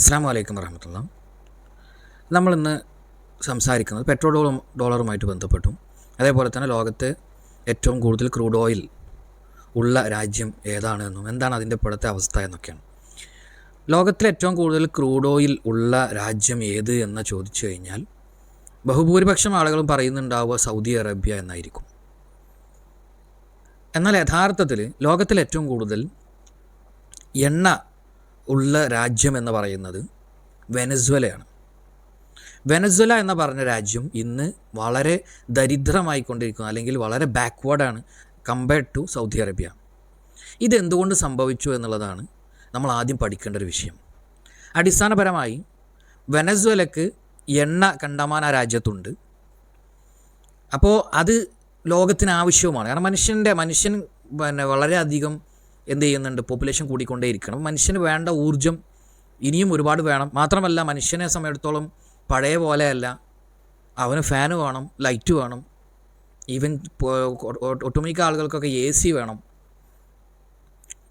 അസ്സാം വലൈക്കും വറഹമത്തുള്ള. നമ്മളിന്ന് സംസാരിക്കുന്നത് പെട്രോൾ ഡോളറുമായിട്ട് ബന്ധപ്പെട്ടും. അതേപോലെ തന്നെ ലോകത്ത് ഏറ്റവും കൂടുതൽ ക്രൂഡ് ഓയിൽ ഉള്ള രാജ്യം ഏതാണ് എന്നും എന്താണ് അതിന്റെ ഇപ്പോഴത്തെ അവസ്ഥ എന്നൊക്കെയാണ്. ലോകത്തിലെ ഏറ്റവും കൂടുതൽ ക്രൂഡ് ഓയിൽ ഉള്ള രാജ്യം ഏത് എന്ന് ചോദിച്ചു കഴിഞ്ഞാൽ ബഹുഭൂരിപക്ഷം ആളുകളും പറയുന്നുണ്ടാവുക സൗദി അറേബ്യ എന്നായിരിക്കും. എന്നാൽ യഥാർത്ഥത്തിൽ ലോകത്തിൽ ഏറ്റവും കൂടുതൽ എണ്ണ ഉള്ള രാജ്യം എന്ന് പറയുന്നത് വെനസ്വലയാണ്. വെനസ്വല എന്ന് പറഞ്ഞ രാജ്യം ഇന്ന് വളരെ ദരിദ്രമായിക്കൊണ്ടിരിക്കുന്നു അല്ലെങ്കിൽ വളരെ ബാക്ക്വേർഡാണ് കമ്പയർഡ് ടു സൗദി അറേബ്യ. ഇതെന്തുകൊണ്ട് സംഭവിച്ചു എന്നുള്ളതാണ് നമ്മൾ ആദ്യം പഠിക്കേണ്ട ഒരു വിഷയം. അടിസ്ഥാനപരമായി വെനസ്വലക്ക് എണ്ണ കണ്ടമാന രാജ്യത്തുണ്ട്. അപ്പോൾ അത് ലോകത്തിന് ആവശ്യവുമാണ്. കാരണം മനുഷ്യന്റെ മനുഷ്യൻ പിന്നെ വളരെയധികം എന്ത് ചെയ്യുന്നുണ്ട്? പോപ്പുലേഷൻ കൂടിക്കൊണ്ടേയിരിക്കണം. മനുഷ്യന് വേണ്ട ഊർജം ഇനിയും ഒരുപാട് വേണം. മാത്രമല്ല മനുഷ്യനെ സമയത്തോളം പഴയ പോലെയല്ല. അവന് ഫാന് വേണം ലൈറ്റ് വേണം. ഈവൻ ഒട്ടുമിക്ക ആളുകൾക്കൊക്കെ എ സി വേണം.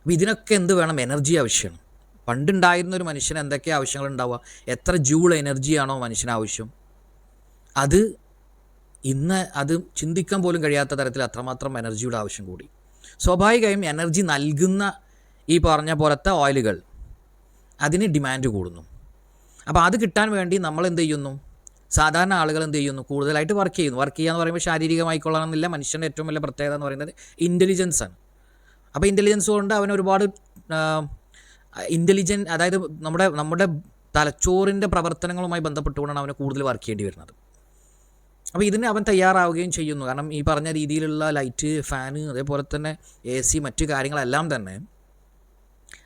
അപ്പോൾ ഇതിനൊക്കെ എന്ത് വേണം? എനർജി ആവശ്യമാണ്. പണ്ടുണ്ടായിരുന്ന ഒരു മനുഷ്യന് എന്തൊക്കെ ആവശ്യങ്ങൾ ഉണ്ടാവുക? എത്ര ജൂൾ എനർജിയാണോ മനുഷ്യന് ആവശ്യം? അത് ഇന്ന് അത് ചിന്തിക്കാൻ പോലും കഴിയാത്ത തരത്തിൽ അത്രമാത്രം എനർജിയുടെ ആവശ്യം കൂടി. സ്വാഭാവികമായും എനർജി നൽകുന്ന ഈ പറഞ്ഞ പോലത്തെ ഓയിലുകൾ അതിന് ഡിമാൻഡ് കൂടുന്നു. അപ്പോൾ അത് കിട്ടാൻ വേണ്ടി നമ്മൾ എന്ത് ചെയ്യുന്നു? സാധാരണ ആളുകൾ എന്ത് ചെയ്യുന്നു? കൂടുതലായിട്ട് വർക്ക് ചെയ്യുന്നു. വർക്ക് ചെയ്യുക എന്ന് പറയുമ്പോൾ ശാരീരികമായിക്കൊള്ളണമെന്നില്ല. മനുഷ്യന്റെ ഏറ്റവും വലിയ പ്രത്യേകത എന്ന് പറയുന്നത് ഇന്റലിജൻസ് ആണ്. അപ്പോൾ ഇന്റലിജൻസ് കൊണ്ട് അവൻ ഒരുപാട് ഇന്റലിജൻ അതായത് നമ്മുടെ നമ്മുടെ തലച്ചോറിന്റെ പ്രവർത്തനങ്ങളുമായി ബന്ധപ്പെട്ടുകൊണ്ടാണ് അവന് കൂടുതൽ വർക്ക് ചെയ്യേണ്ടി വരുന്നത്. അപ്പോൾ ഇതിന് അവൻ തയ്യാറാവുകയും ചെയ്യുന്നു. കാരണം ഈ പറഞ്ഞ രീതിയിലുള്ള ലൈറ്റ് ഫാന് അതേപോലെ തന്നെ എ സി മറ്റു കാര്യങ്ങളെല്ലാം തന്നെ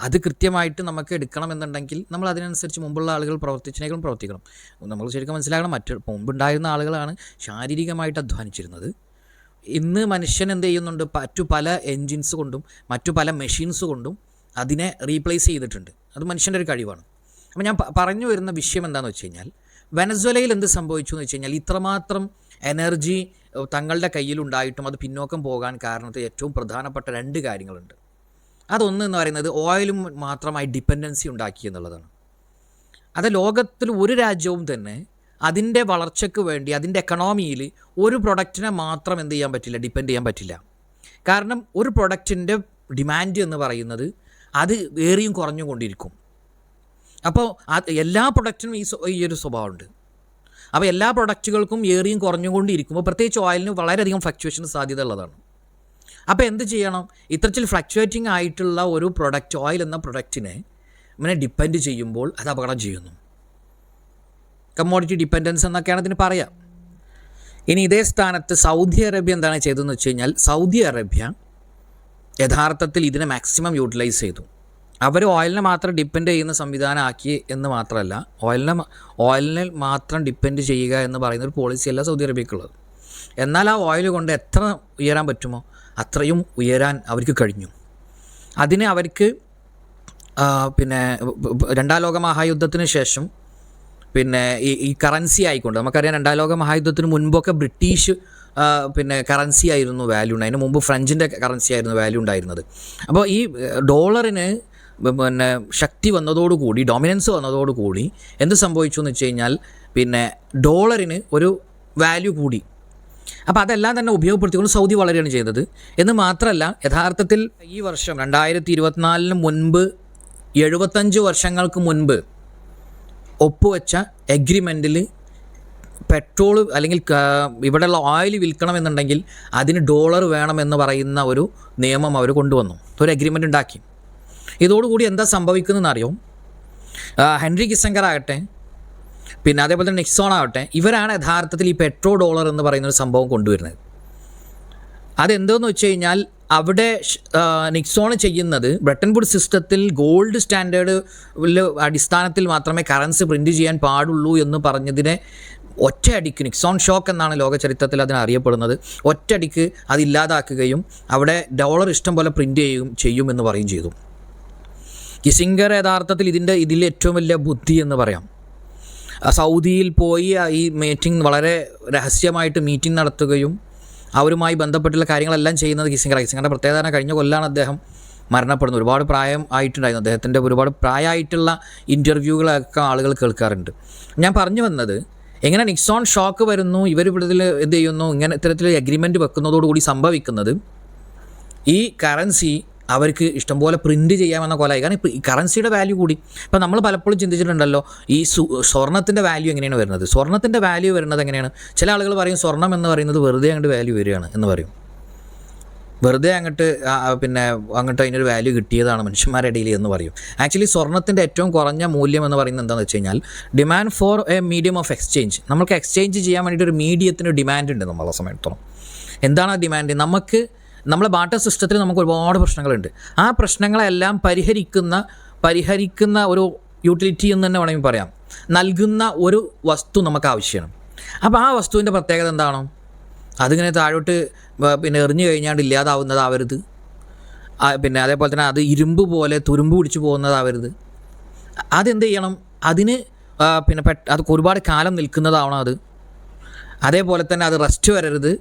അത് കൃത്യമായിട്ട് നമുക്ക് എടുക്കണമെന്നുണ്ടെങ്കിൽ നമ്മൾ അതിനനുസരിച്ച് മുമ്പുള്ള ആളുകൾ പ്രവർത്തിച്ചതിനേക്കാളും പ്രവർത്തിക്കണം. നമ്മൾ ശരിക്കും മനസ്സിലാക്കണം മറ്റു മുമ്പുണ്ടായിരുന്ന ആളുകളാണ് ശാരീരികമായിട്ട് അധ്വാനിച്ചിരുന്നത്. ഇന്ന് മനുഷ്യൻ എന്ത് ചെയ്യുന്നുണ്ട്? മറ്റു പല എൻജിൻസ് കൊണ്ടും മറ്റു പല മെഷീൻസ് കൊണ്ടും അതിനെ റീപ്ലേസ് ചെയ്തിട്ടുണ്ട്. അത് മനുഷ്യന്റെ ഒരു കഴിവാണ്. അപ്പോൾ ഞാൻ പറഞ്ഞു വരുന്ന വിഷയം എന്താണെന്ന് വെച്ച് കഴിഞ്ഞാൽ വെനസ്വലയിൽ എന്ത് സംഭവിച്ചു എന്ന് വെച്ച് കഴിഞ്ഞാൽ ഇത്രമാത്രം എനർജി തങ്ങളുടെ കയ്യിലുണ്ടായിട്ടും അത് പിന്നോക്കം പോകാൻ കാരണത്തെ ഏറ്റവും പ്രധാനപ്പെട്ട രണ്ട് കാര്യങ്ങളുണ്ട്. അതൊന്ന് എന്ന് പറയുന്നത് ഓയിലും മാത്രമായി ഡിപ്പെൻഡൻസി ഉണ്ടാക്കി എന്നുള്ളതാണ്. അത് ലോകത്തിൽ ഒരു രാജ്യവും തന്നെ അതിന്റെ വളർച്ചയ്ക്ക് വേണ്ടി അതിന്റെ എക്കണോമിയിൽ ഒരു പ്രൊഡക്റ്റിനെ മാത്രം എന്ത് ചെയ്യാൻ പറ്റില്ല ഡിപ്പെൻഡ് ചെയ്യാൻ പറ്റില്ല. കാരണം ഒരു പ്രൊഡക്റ്റിന്റെ ഡിമാൻഡ് എന്ന് പറയുന്നത് അത് ഏറിയും കുറഞ്ഞും കൊണ്ടിരിക്കും അപ്പോൾ എല്ലാ പ്രൊഡക്റ്റിനും ഈ ഈ ഒരു സ്വഭാവമുണ്ട്. അപ്പോൾ എല്ലാ പ്രൊഡക്റ്റുകൾക്കും ഏറിയും കുറഞ്ഞുകൊണ്ടിരിക്കുമ്പോൾ പ്രത്യേകിച്ച് ഓയിലിന് വളരെയധികം ഫ്ലക്ച്വേഷൻ സാധ്യത ഉള്ളതാണ്. അപ്പോൾ എന്ത് ചെയ്യണം? ഇത്തരത്തിൽ ഫ്ലക്ച്വേറ്റിംഗ് ആയിട്ടുള്ള ഒരു പ്രൊഡക്റ്റ് ഓയിൽ എന്ന പ്രൊഡക്റ്റിനെ ഇങ്ങനെ ഡിപ്പെൻഡ് ചെയ്യുമ്പോൾ അത് അപകടം ചെയ്യുന്നു. കമ്മോഡിറ്റി ഡിപ്പെൻഡൻസ് എന്നൊക്കെയാണ് ഇതിന് പറയാം. ഇനി ഇതേ സ്ഥാനത്ത് സൗദി അറേബ്യ എന്താണ് ചെയ്തതെന്ന് വെച്ച് കഴിഞ്ഞാൽ സൗദി അറേബ്യ യഥാർത്ഥത്തിൽ ഇതിനെ മാക്സിമം യൂട്ടിലൈസ് ചെയ്തു. അവർ ഓയിലിനെ മാത്രം ഡിപ്പെൻഡ് ചെയ്യുന്ന സംവിധാനമാക്കി എന്ന് മാത്രമല്ല ഓയിലിനെ ഓയിലിനെ മാത്രം ഡിപ്പെൻഡ് ചെയ്യുക എന്ന് പറയുന്ന ഒരു പോളിസിയല്ല സൗദി അറേബ്യക്കുള്ളത്. എന്നാൽ ആ ഓയിൽ കൊണ്ട് എത്ര ഉയരാൻ പറ്റുമോ അത്രയും ഉയരാൻ അവർക്ക് കഴിഞ്ഞു. അതിന് അവർക്ക് പിന്നെ രണ്ടാം ലോക മഹായുദ്ധത്തിന് ശേഷം പിന്നെ ഈ ഈ കറൻസി ആയിക്കൊണ്ട് നമുക്കറിയാം രണ്ടാം ലോക മഹായുദ്ധത്തിന് മുൻപൊക്കെ ബ്രിട്ടീഷ് പിന്നെ കറൻസി ആയിരുന്നു വാല്യൂ ഉണ്ട് അതിന് മുമ്പ് ഫ്രഞ്ചിന്റെ കറൻസി ആയിരുന്നു വാല്യൂ ഉണ്ടായിരുന്നത്. അപ്പോൾ ഈ ഡോളറിന് പിന്നെ ശക്തി വന്നതോടുകൂടി ഡൊമിനൻസ് വന്നതോടുകൂടി എന്ത് സംഭവിച്ചു എന്ന് വെച്ച് കഴിഞ്ഞാൽ പിന്നെ ഡോളറിന് ഒരു വാല്യൂ കൂടി. അപ്പോൾ അതെല്ലാം തന്നെ ഉപയോഗപ്പെടുത്തിക്കൊണ്ട് സൗദി വളരുകയാണ് ചെയ്തത്. എന്ന് മാത്രമല്ല യഥാർത്ഥത്തിൽ ഈ വർഷം രണ്ടായിരത്തി ഇരുപത്തിനാലിന് മുൻപ് എഴുപത്തഞ്ച് വർഷങ്ങൾക്ക് മുൻപ് ഒപ്പുവെച്ച എഗ്രിമെന്റിൽ പെട്രോൾ അല്ലെങ്കിൽ ഇവിടെയുള്ള ഓയിൽ വിൽക്കണമെന്നുണ്ടെങ്കിൽ അതിന് ഡോളർ വേണമെന്ന് പറയുന്ന ഒരു നിയമം അവർ കൊണ്ടുവന്നു. ഒരു എഗ്രിമെന്റ് ഉണ്ടാക്കി. ഇതോടുകൂടി എന്താ സംഭവിക്കുന്നതെന്ന് അറിയോ ഹെൻറി കിസങ്കർ ആകട്ടെ പിന്നെ അതേപോലെ തന്നെ നിക്സോൺ ആവട്ടെ ഇവരാണ് യഥാർത്ഥത്തിൽ ഈ പെട്രോ ഡോളർ എന്ന് പറയുന്ന ഒരു സംഭവം കൊണ്ടുവരുന്നത്. അതെന്തോന്ന് വെച്ച് കഴിഞ്ഞാൽ അവിടെ നിക്സോൺ ചെയ്യുന്നത് ബ്രിട്ടൻ വുഡ് സിസ്റ്റത്തിൽ ഗോൾഡ് സ്റ്റാൻഡേർഡ് അടിസ്ഥാനത്തിൽ മാത്രമേ കറൻസി പ്രിന്റ് ചെയ്യാൻ പാടുള്ളൂ എന്ന് പറഞ്ഞതിനെ ഒറ്റയടിക്ക് നിക്സോൺ ഷോക്ക് എന്നാണ് ലോക ചരിത്രത്തിൽ അതിന് അറിയപ്പെടുന്നത് ഒറ്റയടിക്ക് അതില്ലാതാക്കുകയും അവിടെ ഡോളർ ഇഷ്ടം പോലെ പ്രിന്റ് ചെയ്യും ചെയ്യുമെന്ന് പറയും ചെയ്തു. കിസിംഗർ യഥാർത്ഥത്തിൽ ഇതിന്റെ ഇതിൽ ഏറ്റവും വലിയ ബുദ്ധി എന്ന് പറയാം. സൗദിയിൽ പോയി ഈ മീറ്റിംഗ് വളരെ രഹസ്യമായിട്ട് മീറ്റിംഗ് നടത്തുകയും അവരുമായി ബന്ധപ്പെട്ടുള്ള കാര്യങ്ങളെല്ലാം ചെയ്യുന്നത് കിസിംഗർ. കിസിംഗറിന്റെ പ്രത്യേകത കഴിഞ്ഞ കൊല്ലാണ് അദ്ദേഹം മരണപ്പെടുന്നത്. ഒരുപാട് പ്രായം ആയിട്ടുണ്ടായിരുന്നു. അദ്ദേഹത്തിന്റെ ഒരുപാട് പ്രായമായിട്ടുള്ള ഇന്റർവ്യൂകളൊക്കെ ആളുകൾ കേൾക്കാറുണ്ട്. ഞാൻ പറഞ്ഞു വന്നത് എങ്ങനെ നിക്സോൺ ഷോക്ക് വരുന്നു ഇവർ ഇതിൽ എന്ത് ചെയ്യുന്നു ഇങ്ങനെ ഇത്തരത്തിൽ എഗ്രിമെന്റ് വെക്കുന്നതോടുകൂടി സംഭവിക്കുന്നത് ഈ കറൻസി അവർക്ക് ഇഷ്ടംപോലെ പ്രിന്റ് ചെയ്യാമെന്ന കൊലയായി കാരണം ഇപ്പോൾ ഈ കറൻസിയുടെ വാല്യൂ കൂടി. ഇപ്പോൾ നമ്മൾ പലപ്പോഴും ചിന്തിച്ചിട്ടുണ്ടല്ലോ ഈ സ്വർണത്തിന്റെ വാല്യൂ എങ്ങനെയാണ് വരുന്നത്? സ്വർണത്തിന്റെ വാല്യൂ വരുന്നത് എങ്ങനെയാണ്? ചില ആളുകൾ പറയും സ്വർണം എന്ന് പറയുന്നത് വെറുതെ അങ്ങോട്ട് വാല്യൂ വരികയാണ് എന്ന് പറയും. വെറുതെ അങ്ങോട്ട് പിന്നെ അങ്ങോട്ട് അതിനൊരു വാല്യൂ കിട്ടിയതാണ് മനുഷ്യന്മാരുടെ ഇടയിൽ എന്ന് പറയും. ആക്ച്വലി സ്വർണത്തിന്റെ ഏറ്റവും കുറഞ്ഞ മൂല്യം എന്ന് പറയുന്നത് എന്താണെന്ന് വെച്ച് കഴിഞ്ഞാൽ demand for a medium of exchange നമുക്ക് എക്സ്ചേഞ്ച് ചെയ്യാൻ വേണ്ടിയിട്ട് ഒരു മീഡിയത്തിന് ഡിമാൻഡ് ഉണ്ട് നമ്മളെ സമയത്തോളം. എന്താണ് ആ ഡിമാൻഡ് നമുക്ക് നമ്മളെ ബാട്ടർ സിസ്റ്റത്തിൽ നമുക്ക് ഒരുപാട് പ്രശ്നങ്ങളുണ്ട്. ആ പ്രശ്നങ്ങളെല്ലാം പരിഹരിക്കുന്ന പരിഹരിക്കുന്ന ഒരു യൂട്ടിലിറ്റി എന്ന് തന്നെ വേണമെങ്കിൽ പറയാം. നൽകുന്ന ഒരു വസ്തു നമുക്ക് ആവശ്യമാണ് അപ്പോൾ ആ വസ്തുവിന്റെ പ്രത്യേകത എന്താണോ? അതിങ്ങനെ താഴോട്ട് പിന്നെ എറിഞ്ഞു കഴിഞ്ഞാണ്ട് ഇല്ലാതാവുന്നതാവരുത്. പിന്നെ അതേപോലെ തന്നെ അത് ഇരുമ്പ് പോലെ തുരുമ്പ് പിടിച്ചു പോകുന്നതാവരുത്. അതെന്ത് ചെയ്യണം? അതിന് പിന്നെ പെട്ട അത് ഒരുപാട് കാലം നിൽക്കുന്നതാവണം അത്. അതേപോലെ തന്നെ അത് റെസ്റ്റ് വരരുത്.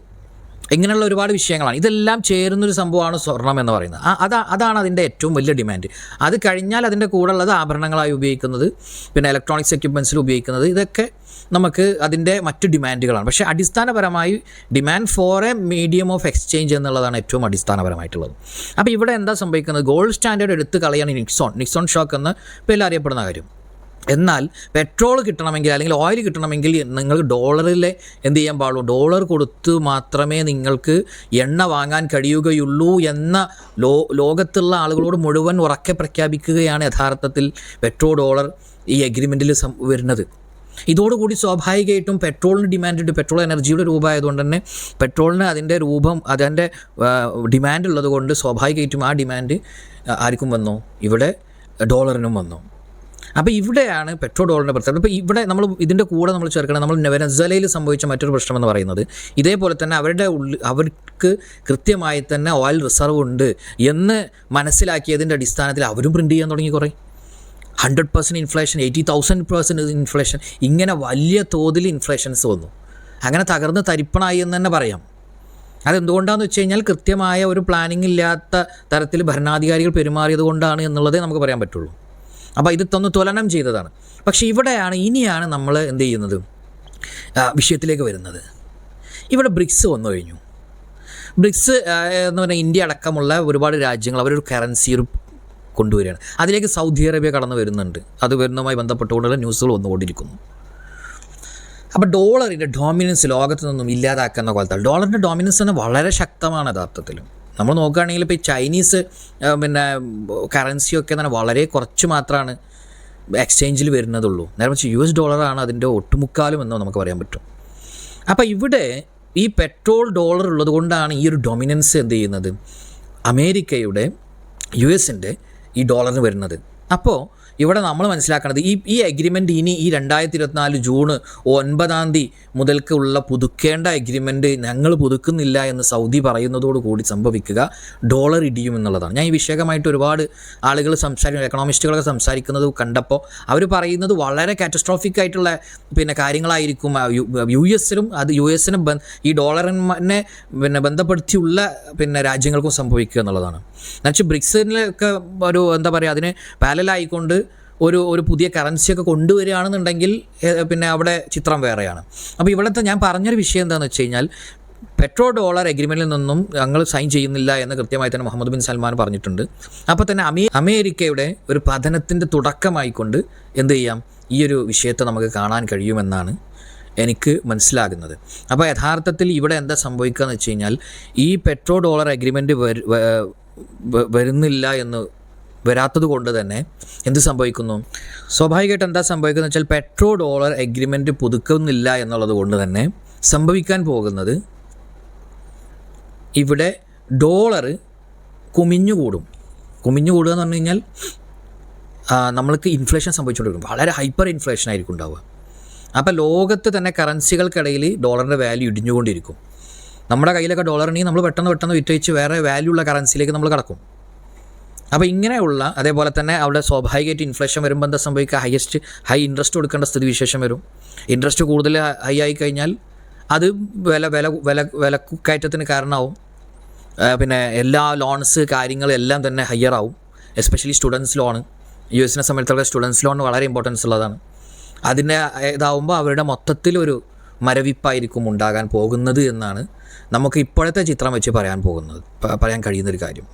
ഇങ്ങനെയുള്ള ഒരുപാട് വിഷയങ്ങളാണ്. ഇതെല്ലാം ചേരുന്നൊരു സംഭവമാണ് സ്വർണം എന്ന് പറയുന്നത്. അതാ അതാണ് അതിന്റെ ഏറ്റവും വലിയ ഡിമാൻഡ്. അത് കഴിഞ്ഞാൽ അതിന്റെ കൂടെ ഉള്ളത് ആഭരണങ്ങളായി ഉപയോഗിക്കുന്നത് പിന്നെ ഇലക്ട്രോണിക്സ് എക്യുപ്മെൻസിൽ ഉപയോഗിക്കുന്നത് ഇതൊക്കെ നമുക്ക് അതിന്റെ മറ്റു ഡിമാൻഡുകളാണ്. പക്ഷേ അടിസ്ഥാനപരമായി demand for a medium of exchange എന്നുള്ളതാണ് ഏറ്റവും അടിസ്ഥാനപരമായിട്ടുള്ളത്. അപ്പോൾ ഇവിടെ എന്താ സംഭവിക്കുന്നത്? ഗോൾഡ് സ്റ്റാൻഡേർഡ് എടുത്ത് കളയാണ് നിക്സോൺ. നിക്സോൺ ഷോക്ക് എന്ന് പേരിൽ അറിയപ്പെടുന്ന കാര്യം. എന്നാൽ പെട്രോൾ കിട്ടണമെങ്കിൽ അല്ലെങ്കിൽ ഓയിൽ കിട്ടണമെങ്കിൽ നിങ്ങൾ ഡോളറിലെ എന്ത് ചെയ്യാൻ പാടുള്ളൂ? ഡോളർ കൊടുത്ത് മാത്രമേ നിങ്ങൾക്ക് എണ്ണ വാങ്ങാൻ കഴിയുകയുള്ളൂ എന്ന ലോ ലോകത്തുള്ള ആളുകളോട് മുഴുവൻ ഉറക്കെ പ്രഖ്യാപിക്കുകയാണ് യഥാർത്ഥത്തിൽ പെട്രോൾ ഡോളർ ഈ എഗ്രിമെന്റിൽ വരുന്നത്. ഇതോടുകൂടി സ്വാഭാവികമായിട്ടും പെട്രോളിന് ഡിമാൻഡ് ഉണ്ട്. പെട്രോൾ എനർജിയുടെ രൂപമായതുകൊണ്ട് തന്നെ പെട്രോളിന് അതിന്റെ രൂപം അതിന്റെ ഡിമാൻഡ് ഉള്ളത് കൊണ്ട് സ്വാഭാവികമായിട്ടും ആ ഡിമാൻഡ് ആർക്കും വന്നു? ഇവിടെ ഡോളറിനും വന്നു? അപ്പോൾ ഇവിടെയാണ് പെട്രോ ഡോളറിന്റെ പ്രശ്നം. അപ്പോൾ ഇവിടെ നമ്മൾ ഇതിന്റെ കൂടെ നമ്മൾ ചേർക്കണം. നമ്മൾ വെനസ്വലയിൽ സംഭവിച്ച മറ്റൊരു പ്രശ്നം എന്ന് പറയുന്നത് ഇതേപോലെ തന്നെ അവരുടെ ഉള്ളിൽ അവർക്ക് കൃത്യമായി തന്നെ ഓയിൽ റിസർവ് ഉണ്ട് എന്ന് മനസ്സിലാക്കിയതിന്റെ അടിസ്ഥാനത്തിൽ അവരും പ്രിന്റ് ചെയ്യാൻ തുടങ്ങി കുറേ. Hundred percent inflation eighty thousand percent inflation ഇങ്ങനെ വലിയ തോതിൽ ഇൻഫ്ലേഷൻസ് വന്നു. അങ്ങനെ തകർന്ന് തരിപ്പണായി എന്ന് തന്നെ പറയാം. അതെന്തുകൊണ്ടാണെന്ന് വെച്ച് കഴിഞ്ഞാൽ കൃത്യമായ ഒരു പ്ലാനിംഗ് ഇല്ലാത്ത തരത്തിൽ ഭരണാധികാരികൾ പെരുമാറിയത് കൊണ്ടാണ് എന്നുള്ളതേ നമുക്ക് പറയാൻ പറ്റുള്ളൂ. അപ്പോൾ ഇത് തൊന്ന് തുലനം ചെയ്തതാണ്. പക്ഷേ ഇവിടെയാണ് ഇനിയാണ് നമ്മൾ എന്ത് ചെയ്യുന്നത്? വിഷയത്തിലേക്ക് വരുന്നത്. ഇവിടെ ബ്രിക്സ് വന്നു കഴിഞ്ഞു. ബ്രിക്സ് എന്ന് പറഞ്ഞാൽ ഇന്ത്യ അടക്കമുള്ള ഒരുപാട് രാജ്യങ്ങൾ അവരൊരു കറൻസി ഒരു കൊണ്ടുവരികയാണ്. അതിലേക്ക് സൗദി അറേബ്യ കടന്നു വരുന്നുണ്ട്. അത് വരുന്നതുമായി ബന്ധപ്പെട്ടുകൊണ്ടുള്ള ന്യൂസുകൾ വന്നുകൊണ്ടിരിക്കുന്നു. അപ്പോൾ ഡോളറിന്റെ ഡോമിനൻസ് ലോകത്ത് നിന്നും ഇല്ലാതാക്കുന്ന പോലത്തെ ഡോളറിന്റെ ഡോമിനൻസ് തന്നെ വളരെ ശക്തമാണ് യഥാർത്ഥത്തിൽ നമ്മൾ നോക്കുകയാണെങ്കിൽ ഇപ്പോൾ ഈ ചൈനീസ് പിന്നെ കറൻസിയൊക്കെ തന്നെ വളരെ കുറച്ച് മാത്രമാണ് എക്സ്ചേഞ്ചിൽ വരുന്നതുള്ളൂ. നേരെ വെച്ച് യു എസ് ഡോളറാണ് അതിന്റെ ഒട്ടുമുക്കാലും എന്ന് നമുക്ക് പറയാൻ പറ്റും. അപ്പോൾ ഇവിടെ ഈ പെട്രോൾ ഡോളർ ഉള്ളത് കൊണ്ടാണ് ഈ ഒരു ഡൊമിനൻസ് എന്ത് ചെയ്യുന്നത്? അമേരിക്കയുടെ യു എസിന്റെ ഈ ഡോളറിന് വരുന്നത്. അപ്പോൾ ഇവിടെ നമ്മൾ മനസ്സിലാക്കേണ്ടത് ഈ ഈ എഗ്രിമെന്റ് ഇനി ഈ രണ്ടായിരത്തി ഇരുപത്തിനാല് ജൂണ് ഒൻപതാം തീയതി മുതൽക്ക് ഉള്ള പുതുക്കേണ്ട എഗ്രിമെന്റ് ഞങ്ങൾ പുതുക്കുന്നില്ല എന്ന് സൗദി പറയുന്നതോട് കൂടി സംഭവിക്കുക. ഡോളർ ഇടിയും എന്നുള്ളതാണ്. ഞാൻ ഈ വിഷയകമായിട്ട് ഒരുപാട് ആളുകൾ സംസാരിക്കുന്നത് എക്കണോമിസ്റ്റുകളൊക്കെ സംസാരിക്കുന്നത് കണ്ടപ്പോൾ അവർ പറയുന്നത് വളരെ കാറ്റസ്ട്രോഫിക് ആയിട്ടുള്ള പിന്നെ കാര്യങ്ങളായിരിക്കും. യു- എസിലും അത് യു എസിനെ ഈ ഡോളറിനെ പിന്നെ ബന്ധപ്പെടുത്തിയുള്ള പിന്നെ രാജ്യങ്ങൾക്കും സംഭവിക്കുക എന്നുള്ളതാണ്. എന്നുവെച്ചാൽ ബ്രിക്സിലൊക്കെ ഒരു എന്താ പറയുക അതിന് പാരലായിക്കൊണ്ട് ഒരു ഒരു പുതിയ കറൻസിയൊക്കെ കൊണ്ടുവരികയാണെന്നുണ്ടെങ്കിൽ പിന്നെ അവിടെ ചിത്രം വേറെയാണ്. അപ്പോൾ ഇവിടുത്തെ ഞാൻ പറഞ്ഞൊരു വിഷയം എന്താണെന്ന് വെച്ച് കഴിഞ്ഞാൽ പെട്രോൾ ഡോളർ എഗ്രിമെന്റിൽ നിന്നും ഞങ്ങൾ സൈൻ ചെയ്യുന്നില്ല എന്ന് കൃത്യമായി തന്നെ മുഹമ്മദ് ബിൻ സൽമാൻ പറഞ്ഞിട്ടുണ്ട്. അപ്പോൾ തന്നെ അമേ അമേരിക്കയുടെ ഒരു പതനത്തിന്റെ തുടക്കമായിക്കൊണ്ട് എന്ത് ചെയ്യാം? ഈ ഒരു വിഷയത്തെ നമുക്ക് കാണാൻ കഴിയുമെന്നാണ് എനിക്ക് മനസ്സിലാകുന്നത്. അപ്പോൾ യഥാർത്ഥത്തിൽ ഇവിടെ എന്താ സംഭവിക്കുക എന്ന് വെച്ച് കഴിഞ്ഞാൽ ഈ പെട്രോൾ ഡോളർ അഗ്രിമെന്റ് വരുന്നില്ല എന്ന് വരാത്തത് കൊണ്ട് തന്നെ എന്ത് സംഭവിക്കുന്നു? സ്വാഭാവികമായിട്ട് എന്താ സംഭവിക്കുന്നത് വെച്ചാൽ പെട്രോ ഡോളർ എഗ്രിമെന്റ് പുതുക്കുന്നില്ല എന്നുള്ളത് കൊണ്ട് തന്നെ സംഭവിക്കാൻ പോകുന്നത് ഇവിടെ ഡോളർ കുമിഞ്ഞുകൂടും. കുമിഞ്ഞുകൂടുക എന്ന് പറഞ്ഞു കഴിഞ്ഞാൽ നമ്മൾക്ക് ഇൻഫ്ലേഷൻ സംഭവിച്ചുകൊണ്ടിരിക്കും. വളരെ ഹൈപ്പർ ഇൻഫ്ലേഷൻ ആയിരിക്കും ഉണ്ടാവുക. അപ്പോൾ ലോകത്ത് തന്നെ കറൻസികൾക്കിടയിൽ ഡോളറിന്റെ വാല്യൂ ഇടിഞ്ഞുകൊണ്ടിരിക്കും. നമ്മുടെ കയ്യിലൊക്കെ ഡോളർ നമ്മൾ പെട്ടെന്ന് പെട്ടെന്ന് വിറ്റഴിച്ച് വേറെ വാല്യൂ ഉള്ള കറൻസിയിലേക്ക് നമ്മൾ കടക്കും. അപ്പോൾ ഇങ്ങനെയുള്ള അതേപോലെ തന്നെ അവിടെ സ്വാഭാവികമായിട്ട് ഇൻഫ്ലേഷൻ വരുമ്പോൾ എന്താ സംഭവിക്കുക? ഹയസ്റ്റ് ഹൈ ഇൻട്രസ്റ്റ് കൊടുക്കേണ്ട സ്ഥിതി വിശേഷം വരും. ഇൻട്രസ്റ്റ് കൂടുതൽ ഹൈ ആയി കഴിഞ്ഞാൽ അത് വില വില വില വിലക്കയറ്റത്തിന് കാരണമാവും. പിന്നെ എല്ലാ ലോൺസ് കാര്യങ്ങളെല്ലാം തന്നെ ഹയർ ആവും. എസ്പെഷ്യലി സ്റ്റുഡൻസ് ലോണ് യു എസിനെ സംബന്ധിച്ചുള്ള സ്റ്റുഡൻസ് ലോൺ വളരെ ഇമ്പോർട്ടൻസ് ഉള്ളതാണ്. അതിന്റെ ഇതാവുമ്പോൾ അവരുടെ മൊത്തത്തിലൊരു മരവിപ്പായിരിക്കും ഉണ്ടാകാൻ പോകുന്നത് എന്നാണ് നമുക്ക് ഇപ്പോഴത്തെ ചിത്രം വെച്ച് പറയാൻ പോകുന്നത് പറയാൻ കഴിയുന്നൊരു കാര്യം.